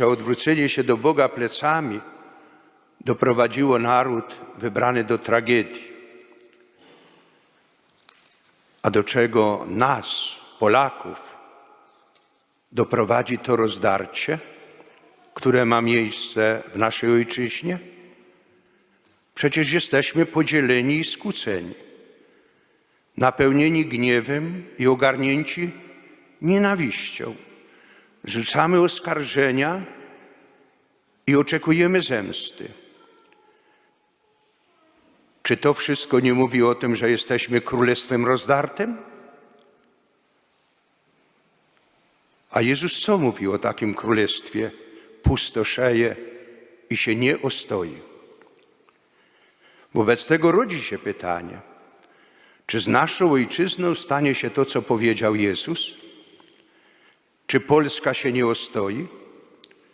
że odwrócenie się do Boga plecami doprowadziło naród wybrany do tragedii. A do czego nas, Polaków, doprowadzi to rozdarcie, które ma miejsce w naszej ojczyźnie? Przecież jesteśmy podzieleni i skłóceni, napełnieni gniewem i ogarnięci nienawiścią. Rzucamy oskarżenia i oczekujemy zemsty. Czy to wszystko nie mówi o tym, że jesteśmy królestwem rozdartym? A Jezus co mówi o takim królestwie? Pustoszeje i się nie ostoi. Wobec tego rodzi się pytanie, czy z naszą ojczyzną stanie się to, co powiedział Jezus? Czy Polska się nie ostoi?